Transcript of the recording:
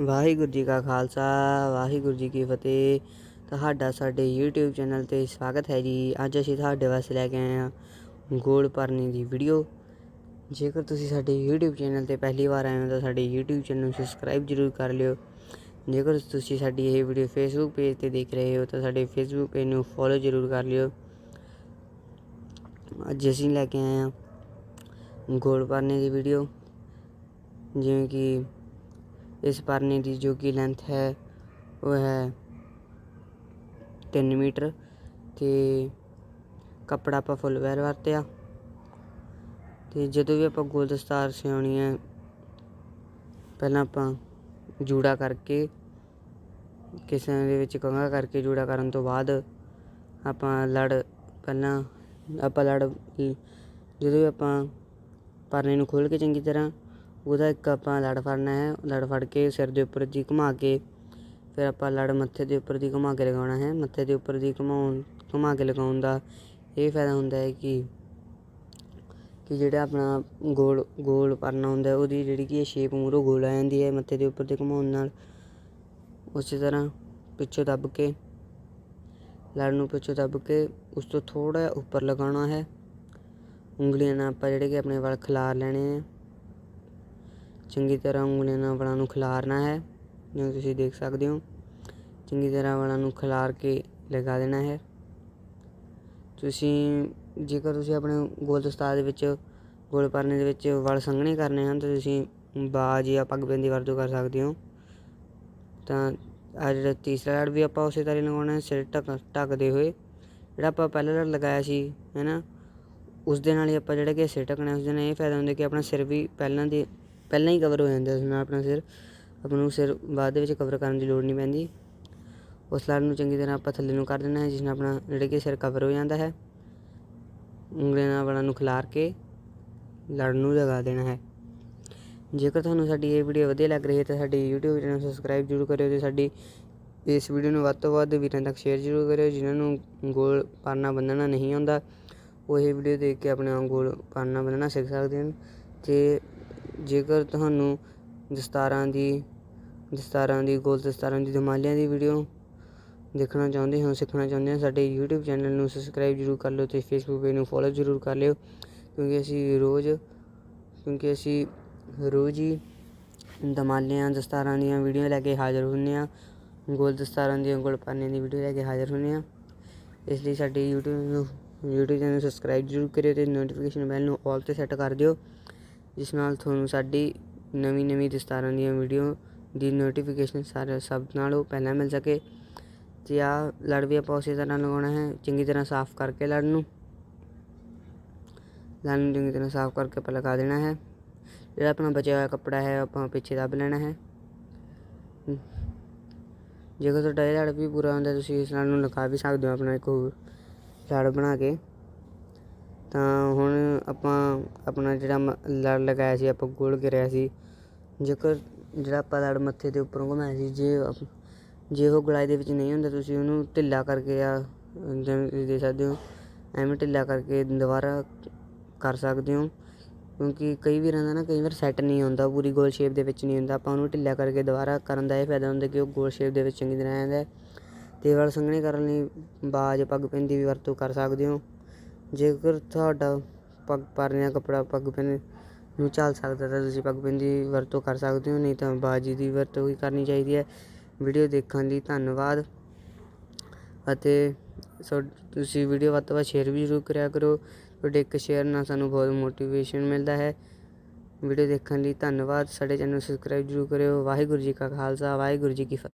ਵਾਹਿਗੁਰੂ ਜੀ ਕਾ ਖਾਲਸਾ, ਵਾਹਿਗੁਰੂ ਜੀ ਕੀ ਫਤਿਹ। ਤੁਹਾਡਾ ਸਾਡੇ YouTube ਚੈਨਲ ਤੇ ਸਵਾਗਤ ਹੈ ਜੀ। ਅੱਜ ਅਸੀਂ ਤੁਹਾਡੇ ਵਾਸਤੇ ਲੈ ਕੇ ਆਏ ਹਾਂ ਗੋਲ ਭਰਨੇ ਦੀ ਵੀਡੀਓ। ਜੇਕਰ ਤੁਸੀਂ ਸਾਡੇ YouTube ਚੈਨਲ ਤੇ ਪਹਿਲੀ ਵਾਰ ਆਏ ਹੋ ਤਾਂ ਸਾਡੇ YouTube ਚੈਨਲ ਨੂੰ ਸਬਸਕ੍ਰਾਈਬ ਜ਼ਰੂਰ ਕਰ ਲਿਓ। ਜੇਕਰ ਤੁਸੀਂ ਸਾਡੀ ਇਹ ਵੀਡੀਓ Facebook ਪੇਜ ਤੇ ਦੇਖ ਰਹੇ ਹੋ ਤਾਂ ਸਾਡੇ Facebook ਪੇਜ ਨੂੰ ਫੋਲੋ ਜ਼ਰੂਰ ਕਰ ਲਿਓ। ਅੱਜ ਅਸੀਂ ਲੈ ਕੇ ਆਏ ਹਾਂ ਗੋਲ ਭਰਨੇ ਦੀ ਵੀਡੀਓ। ਜਿਵੇਂ ਕਿ ਇਸ ਪਰਨੇ ਦੀ ਜੋ ਕਿ ਲੈਂਥ ਹੈ, ਉਹ ਹੈ 3 ਮੀਟਰ ਤੇ ਕੱਪੜਾ ਆਪਾਂ ਫੁੱਲ ਵੇਅਰ ਵਰਤਿਆ। ਤੇ ਜਦੋਂ ਵੀ ਆਪਾਂ ਗੋਲ ਦਸਤਾਰ ਸਿਉਣੀ ਹੈ, ਪਹਿਲਾਂ ਆਪਾਂ ਜੂੜਾ ਕਰਕੇ, ਕਿਸੇ ਦੇ ਵਿੱਚ ਕੰਘਾ ਕਰਕੇ ਜੂੜਾ ਕਰਨ ਤੋਂ ਬਾਅਦ ਆਪਾਂ ਲੜ ਪਹਿਲਾਂ ਆਪਾਂ ਲੜ ਜਦੋਂ ਵੀ ਆਪਾਂ ਪਰਨੇ ਨੂੰ ਖੋਲ ਕੇ ਚੰਗੀ ਤਰ੍ਹਾਂ ਉਹਦਾ ਇੱਕ ਆਪਾਂ ਲੜ ਫੜਨਾ ਹੈ, ਲੜ ਫੜ ਕੇ ਸਿਰ ਦੇ ਉੱਪਰ ਦੀ ਘੁਮਾ ਕੇ, ਫਿਰ ਆਪਾਂ ਲੜ ਮੱਥੇ ਦੇ ਉੱਪਰ ਦੀ ਘੁਮਾ ਕੇ ਲਗਾਉਣਾ ਹੈ। ਮੱਥੇ ਦੇ ਉੱਪਰ ਦੀ ਘੁਮਾਉਣ, ਘੁਮਾ ਕੇ ਲਗਾਉਣ ਦਾ ਇਹ ਫਾਇਦਾ ਹੁੰਦਾ ਹੈ ਕਿ ਕਿ ਜਿਹੜਾ ਆਪਣਾ ਗੋਲ ਗੋਲ ਪਰਨਾ ਹੁੰਦਾ ਉਹਦੀ ਜਿਹੜੀ ਕਿ ਸ਼ੇਪ ਮੂਰੋਂ ਗੋਲ ਆ ਜਾਂਦੀ ਹੈ ਮੱਥੇ ਦੇ ਉੱਪਰ ਦੀ ਘੁਮਾਉਣ ਨਾਲ। ਉਸੇ ਤਰ੍ਹਾਂ ਪਿੱਛੋਂ ਦੱਬ ਕੇ, ਲੜ ਨੂੰ ਪਿੱਛੋਂ ਦੱਬ ਕੇ ਉਸ ਤੋਂ ਥੋੜਾ ਉੱਪਰ ਲਗਾਉਣਾ ਹੈ। ਉਂਗਲੀਆਂ ਨਾਲ ਆਪਾਂ ਜਿਹੜੇ ਕਿ ਆਪਣੇ ਵਾਲ ਖਿਲਾਰ ਲੈਣੇ ਆ ਚੰਗੀ ਤਰ੍ਹਾਂ ਉਂਗਲੀਆਂ ਨਾਲ ਵਾਲਾਂ ਨੂੰ ਖਿਲਾਰਨਾ ਹੈ। ਜਿਵੇਂ ਤੁਸੀਂ ਦੇਖ ਸਕਦੇ ਹੋ, ਚੰਗੀ ਤਰ੍ਹਾਂ ਵਾਲਾਂ ਨੂੰ ਖਿਲਾਰ ਕੇ ਲਗਾ ਦੇਣਾ ਹੈ। ਤੁਸੀਂ ਜੇਕਰ ਤੁਸੀਂ ਆਪਣੇ ਗੋਲ ਦਸਤਾਰ ਦੇ ਵਿੱਚ, ਗੋਲ ਪਰਨੇ ਦੇ ਵਿੱਚ ਵਲ ਸੰਘਣੇ ਕਰਨੇ ਹਨ, ਤਾਂ ਤੁਸੀਂ ਬਾਜ ਜਾਂ ਪੱਗ ਪੈਨ ਦੀ ਵਰਤੋਂ ਕਰ ਸਕਦੇ ਹੋ। ਤਾਂ ਆ ਜਿਹੜਾ ਤੀਸਰਾ ਲੜ ਵੀ ਆਪਾਂ ਉਸੇ ਤਰ੍ਹਾਂ ਹੀ ਲਗਾਉਣਾ ਹੈ, ਸਿਰ ਢੱਕ, ਢੱਕਦੇ ਹੋਏ। ਜਿਹੜਾ ਆਪਾਂ ਪਹਿਲਾ ਲੜ ਲਗਾਇਆ ਸੀ, ਹੈ ਨਾ, ਉਸ ਦੇ ਨਾਲ ਹੀ ਆਪਾਂ ਜਿਹੜਾ ਕਿ ਸਿਰ ਢੱਕਣਾ ਉਸ ਦੇ ਨਾਲ ਇਹ ਫਾਇਦਾ ਹੁੰਦਾ ਕਿ ਆਪਣਾ ਸਿਰ ਵੀ ਪਹਿਲਾਂ ਦੀ ਪਹਿਲਾਂ ਹੀ ਕਵਰ ਹੋ ਜਾਂਦਾ ਉਸ ਨਾਲ ਆਪਣਾ ਸਿਰ। ਆਪਾਂ ਨੂੰ ਸਿਰ ਬਾਅਦ ਦੇ ਵਿੱਚ ਕਵਰ ਕਰਨ ਦੀ ਲੋੜ ਨਹੀਂ ਪੈਂਦੀ। ਉਸ ਲੜ ਨੂੰ ਚੰਗੀ ਤਰ੍ਹਾਂ ਆਪਾਂ ਥੱਲੇ ਨੂੰ ਕਰ ਦੇਣਾ ਹੈ, ਜਿਸ ਨਾਲ ਆਪਣਾ ਜਿਹੜਾ ਕਿ ਸਿਰ ਕਵਰ ਹੋ ਜਾਂਦਾ ਹੈ, ਉਂਗਲੀਆਂ ਨਾਲ ਵਾਲਾਂ ਨੂੰ ਖਿਲਾਰ ਕੇ ਲੜ ਨੂੰ ਲਗਾ ਦੇਣਾ ਹੈ। ਜੇਕਰ ਤੁਹਾਨੂੰ ਸਾਡੀ ਇਹ ਵੀਡੀਓ ਵਧੀਆ ਲੱਗ ਰਹੀ ਹੈ ਤਾਂ ਸਾਡੀ YouTube ਚੈਨਲ ਨੂੰ ਸਬਸਕ੍ਰਾਈਬ ਜ਼ਰੂਰ ਕਰਿਓ ਤੇ ਸਾਡੀ ਇਸ ਵੀਡੀਓ ਨੂੰ ਵੱਧ ਤੋਂ ਵੱਧ ਵੀਰਾਂ ਤੱਕ ਸ਼ੇਅਰ ਜ਼ਰੂਰ ਕਰਿਓ, ਜਿਨ੍ਹਾਂ ਨੂੰ ਗੋਲ ਪਾਰਨਾ ਬੰਨਣਾ ਨਹੀਂ ਆਉਂਦਾ, ਉਹ ਇਹ ਵੀਡੀਓ ਦੇਖ ਕੇ ਆਪਣੇ ਗੋਲ ਪਾਰਨਾ ਬੰਨਣਾ ਸਿੱਖ ਸਕਦੇ ਹਨ। ਤੇ ਜੇਕਰ ਤੁਹਾਨੂੰ ਦਸਤਾਰਾਂ ਦੀ ਦਸਤਾਰਾਂ ਦੀ ਗੋਲ ਦਸਤਾਰਾਂ ਦੀ ਧਮਾਲਿਆਂ ਦੀ ਵੀਡੀਓ ਦੇਖਣਾ ਚਾਹੁੰਦੇ ਹੋ, ਸਿੱਖਣਾ ਚਾਹੁੰਦੇ ਹੋ, ਸਾਡੇ YouTube ਚੈਨਲ ਨੂੰ ਸਬਸਕ੍ਰਾਈਬ ਜ਼ਰੂਰ ਕਰ ਲਿਓ ਤੇ Facebook ਪੇਜ ਨੂੰ ਫੋਲੋ ਜ਼ਰੂਰ ਕਰ ਲਿਓ। ਕਿਉਂਕਿ ਅਸੀਂ ਰੋਜ਼, ਕਿਉਂਕਿ ਅਸੀਂ ਰੋਜ਼ ਹੀ ਧਮਾਲਿਆਂ ਦਸਤਾਰਾਂ ਦੀਆਂ ਵੀਡੀਓ ਲੈ ਕੇ ਹਾਜ਼ਰ ਹੁੰਦੇ ਹਾਂ। ਗੋਲ ਦਸਤਾਰਾਂ ਦੀਆਂ ਗੋਲ ਪਾਨੇ ਦੀ ਵੀਡੀਓ ਲੈ ਕੇ ਹਾਜ਼ਰ ਹੁੰਦੇ ਹਾਂ। ਇਸ ਲਈ ਸਾਡੇ YouTube ਨੂੰ, YouTube ਚੈਨਲ ਨੂੰ ਸਬਸਕ੍ਰਾਈਬ ਜ਼ਰੂਰ ਕਰਿਓ ਤੇ ਨੋਟੀਫਿਕੇਸ਼ਨ ਬੈਲ ਨੂੰ ਆਲ ਤੇ ਸੈੱਟ ਕਰ ਦਿਓ। ਜਿਸ ਨਾਲ ਤੁਹਾਨੂੰ ਸਾਡੀ ਨਵੀਂ ਨਵੀਂ ਦਸਤਾਰਾਂ ਦੀਆਂ ਵੀਡੀਓ ਦੀ ਨੋਟੀਫਿਕੇਸ਼ਨ ਸਾਰੇ ਸਭ ਨਾਲੋਂ ਪਹਿਲਾਂ ਮਿਲ ਸਕੇ। ਤੇ ਆ ਲੜ ਵੀ ਆਪਾਂ ਉਸੇ ਤਰ੍ਹਾਂ ਲਗਾਉਣਾ ਹੈ, ਚੰਗੀ ਤਰ੍ਹਾਂ ਸਾਫ਼ ਕਰਕੇ ਲੜ ਨੂੰ। ਲੜ ਨੂੰ ਚੰਗੀ ਤਰ੍ਹਾਂ ਸਾਫ਼ ਕਰਕੇ ਆਪਾਂ ਲਗਾ ਦੇਣਾ ਹੈ। ਜਿਹੜਾ ਆਪਣਾ ਬਚਿਆ ਹੋਇਆ ਕੱਪੜਾ ਹੈ ਆਪਾਂ ਪਿੱਛੇ ਦੱਬ ਲੈਣਾ ਹੈ। ਜੇਕਰ ਤੁਹਾਡਾ ਇਹ ਲੜ ਵੀ ਪੂਰਾ ਹੁੰਦਾ, ਤੁਸੀਂ ਇਸ ਲੜ ਨੂੰ ਲਗਾ ਵੀ ਸਕਦੇ ਹੋ ਆਪਣਾ ਇੱਕ ਹੋਰ ਲੜ ਬਣਾ ਕੇ। ਤਾਂ ਹੁਣ ਆਪਾਂ ਆਪਣਾ ਜਿਹੜਾ ਮ- ਲੜ ਲਗਾਇਆ ਸੀ, ਆਪਾਂ ਗੋਲ ਘਿਰਿਆ ਸੀ, ਜੇਕਰ ਜਿਹੜਾ ਆਪਾਂ ਲੜ ਮੱਥੇ ਦੇ ਉੱਪਰੋਂ ਘੁਮਾਇਆ ਸੀ, ਜੇ ਜੇ ਉਹ ਗਲਾਈ ਦੇ ਵਿੱਚ ਨਹੀਂ ਹੁੰਦਾ, ਤੁਸੀਂ ਉਹਨੂੰ ਢਿੱਲਾ ਕਰਕੇ ਆ ਜਿਵੇਂ ਦੇ ਸਕਦੇ ਹੋ, ਐਵੇਂ ਢਿੱਲਾ ਕਰਕੇ ਦੁਬਾਰਾ ਕਰ ਸਕਦੇ ਹੋ, ਕਿਉਂਕਿ ਕਈ ਵਾਰ ਦਾ ਨਾ, ਕਈ ਵਾਰ ਸੈੱਟ ਨਹੀਂ ਹੁੰਦਾ, ਪੂਰੀ ਗੋਲ ਸ਼ੇਪ ਦੇ ਵਿੱਚ ਨਹੀਂ ਹੁੰਦਾ, ਆਪਾਂ ਉਹਨੂੰ ਢਿੱਲਾ ਕਰਕੇ ਦੁਬਾਰਾ ਕਰਨ ਦਾ ਇਹ ਫਾਇਦਾ ਹੁੰਦਾ ਕਿ ਉਹ ਗੋਲ ਸ਼ੇਪ ਦੇ ਵਿੱਚ ਚੰਗੀ ਤਰ੍ਹਾਂ ਆ ਜਾਂਦਾ ਹੈ, ਤੇ ਵਾਲ ਸੰਘਣੇ ਕਰਨ ਲਈ ਬਾਜ, ਪੱਗ ਪੈਨ ਵੀ ਵਰਤੋਂ ਕਰ ਸਕਦੇ ਹੋ। ਜੇਕਰ ਤੁਹਾਡਾ ਪੱਗ ਪਰਨਿਆ ਕੱਪੜਾ ਪੱਗ ਪੈਨ ਨੂੰ ਝੱਲ ਸਕਦਾ ਤਾਂ ਤੁਸੀਂ ਪੱਗ ਪੈਨ ਦੀ ਵਰਤੋਂ ਕਰ ਸਕਦੇ ਹੋ, ਨਹੀਂ ਤਾਂ ਬਾਜੀ ਦੀ ਵਰਤੋਂ ਹੀ ਕਰਨੀ ਚਾਹੀਦੀ ਹੈ। ਵੀਡੀਓ ਦੇਖਣ ਲਈ ਧੰਨਵਾਦ। ਅਤੇ ਸੋ ਤੁਸੀਂ ਵੀਡੀਓ ਵੱਧ ਤੋਂ ਵੱਧ ਸ਼ੇਅਰ ਵੀ ਜ਼ਰੂਰ ਕਰਿਆ ਕਰੋ। ਤੁਹਾਡੇ ਇੱਕ ਸ਼ੇਅਰ ਨਾਲ ਸਾਨੂੰ ਬਹੁਤ ਮੋਟੀਵੇਸ਼ਨ ਮਿਲਦਾ ਹੈ। ਵੀਡੀਓ ਦੇਖਣ ਲਈ ਧੰਨਵਾਦ। ਸਾਡੇ ਚੈਨਲ ਨੂੰ ਸਬਸਕ੍ਰਾਈਬ ਜ਼ਰੂਰ ਕਰਿਓ। ਵਾਹਿਗੁਰੂ ਜੀ ਕਾ ਖਾਲਸਾ। ਵਾਹਿਗੁਰੂ ਜੀ ਕੀ ਫਤਿਹ।